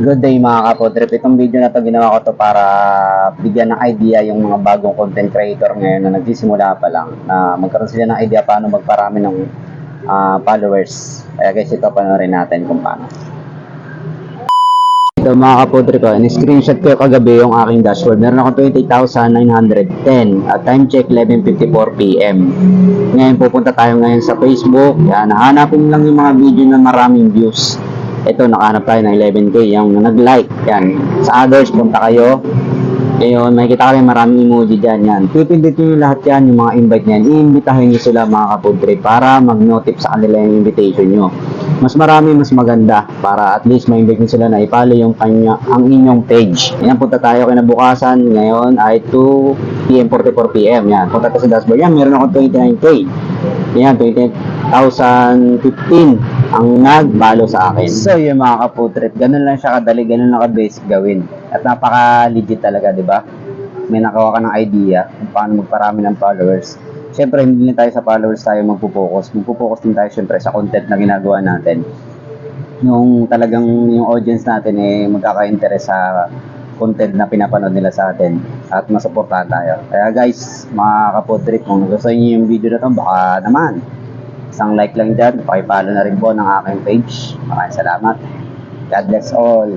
Good day mga kapodrip. Itong video na to ginawa ko to para bigyan ng idea yung mga bagong content creator ngayon na nagsisimula pa lang na magkaroon sila ng idea paano magparami ng ah, followers. Kaya guys, ito panoorin natin kung paano. Ito mga kapodrip, oh, in-screenshot ko kagabi yung aking dashboard. Meron akong 28,910 at time check 11.54pm. Ngayon pupunta tayo ngayon sa Facebook. Yan, hanapin lang yung mga video na maraming views. Ito, nakahanap tayo ng 11k. Yung nag-like, yan. Sa others, punta kayo. Ngayon, makikita kayo maraming emoji dyan. Yan. Pipindutin nyo lahat yan, yung mga invite niyan. Iimbitahin nyo sila mga kapodre para mag-notif sa kanila yung invitation nyo. Mas marami, mas maganda para at least ma-invite nyo sila na ipalo yung kanya, ang inyong page. Yan, punta tayo kinabukasan. Ngayon ay 2 p.m. 44 p.m. Yan, punta tayo sa dashboard. Yan, meron ako 29k. Yan, 28,015 ang nagbalo sa akin. So, yung mga kaputrip, ganun lang siya kadali, ganun lang ka-basic gawin. At napaka-legit talaga, di ba? May nakawa ka ng idea kung paano magparami ng followers. Siyempre, hindi na tayo sa followers tayo magpo-focus. Magpo-focus din tayo siyempre sa content na ginagawa natin. Yung talagang yung audience natin eh magkaka-interest sa content na pinapanood nila sa atin at masuportahan tayo. Kaya guys, mga kapotrip, kung gusto niyo yung video na to, baka naman isang like lang dyan, pakipalo na rin po ng aking page. Maraming salamat. God bless all.